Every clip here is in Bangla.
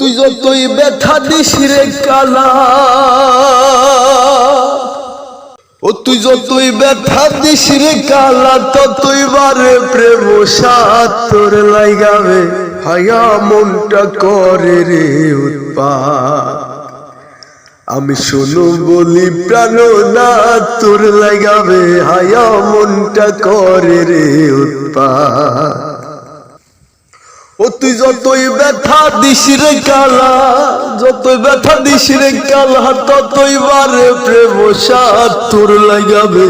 তুই যতই ব্যথা দিস রে কালা। ও তুই যতই ব্যথা দিস রে কালা, ততই বারে প্রেম সাত তোর লাগাবে। হায়া মনটা করে রে উৎপাত। আমি শোনো বলি, প্রাণ না তোর লাগাবে। হায়া মনটা করে রে উৎপাত। ও তুই যতই ব্যথা দিস রে কালা, যতই ব্যথা দিস রে কালা, ততই বারে প্রেম সাত তোর লাগাবে,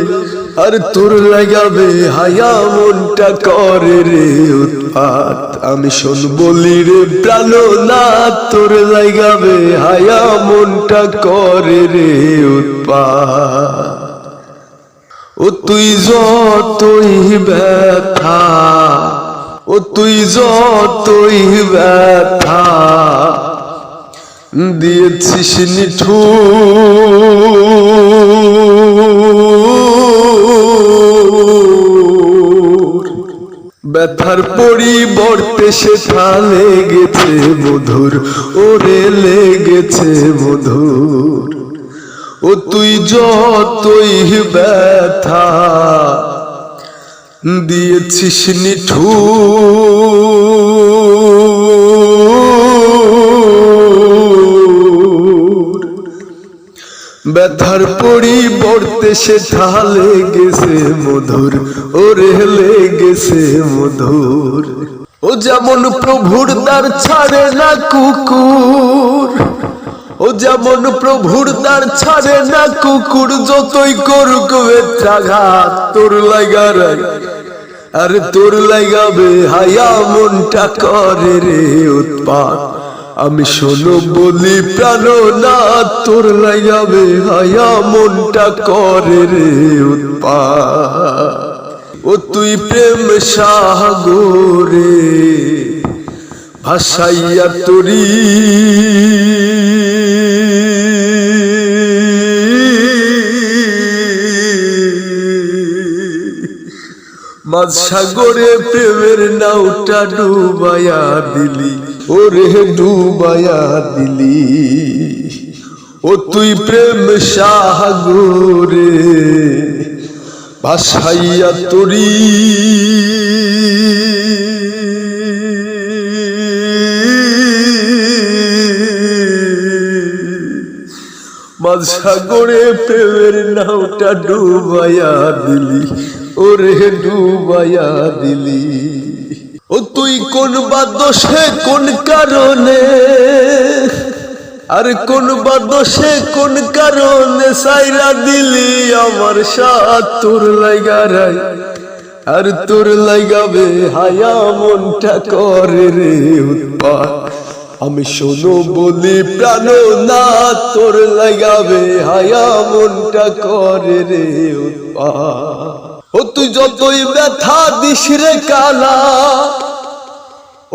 আর তোর লাগাবে হায়া মনটা করে রে উৎপাত। আমি শোন বলি রে প্রাণ না, তোর লাগাবে হায়া মনটা করে রে উৎপাত। ও তুই যতই ব্যথা ও তুই যতই ব্যথা দিয়েছিস নিঠু। ব্যথার পরিবর্তে সেটা লেগেছে মধুর, ওরে লেগেছে মধুর। ও তুই যতই ব্যথা দিয়েছিস নিঠু ব্যথার পরিবর্তে সে ঢালে গেছে মধুর, ওরে লেগেছে মধুর। ও যেমন প্রভুর দ্বার ছাড়ে না কুকুর ও যেমন প্রভুর তার ছাড়ে না কুকুর যতই করুক বেত্রাঘাত তোর লাগার আরে তোর লাগাবে হায়া মনটা করে রে উৎপাত। আমি শোনো বলি প্রাণ না, তোর লাগাবে হায়া মনটা করে রে উৎপাত। ও তুই প্রেম সাগরে, ভাসাইয়া তরি। মাঝ সাগরে প্রেমের নাওটা ডুবায়া দিলি। ওরে ডুবায়া দিলি। ও তুই প্রেম সাগরে ভাসাইয়া তরি। মাঝ সাগরে প্রেমের নাওটা ডুবাইয়া দিলি। ওরে ডুবাইয়া দিলি। ও তুই কোন বা কোন কারণে? আর কোন বা কোন কারণে সাইরা দিলি আমার সাত তোর লাগারাই আর তোর লাগাবে হায়া মনটা করে রে উৎপাত আমি শোনো বলি, প্রাণ না, তোর লাগাবে হায়া মনটা করে রে উৎপাত ও তুই যতই ব্যথা দিস রে কালা,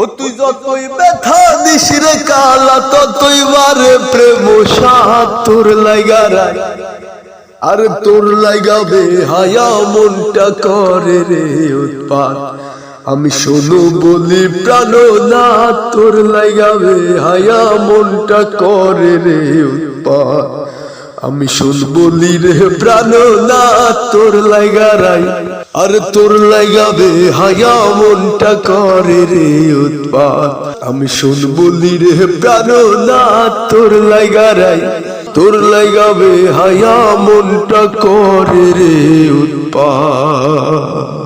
ও তুই যতই ব্যথা দিস রে কালা, ততই বারে প্রেম সাত তোর লাগারা আর তোর লাগাবে হায়া মনটা করে রে উৎপাত। আমি শোনো বলি প্রাণ না, তোর লাগাবে হায়া মনটা করে রে উৎপাত। আমি শোন বলি রে প্রাণ, না তোর লাগারাই আর তোর লাগাবে হায়া মনটা করে রে উৎপাত। আমি শোন বলি রে প্রাণ, না তোর লাগারাই তোর লাগাবে হায়া মনটা করে রে উৎপাত।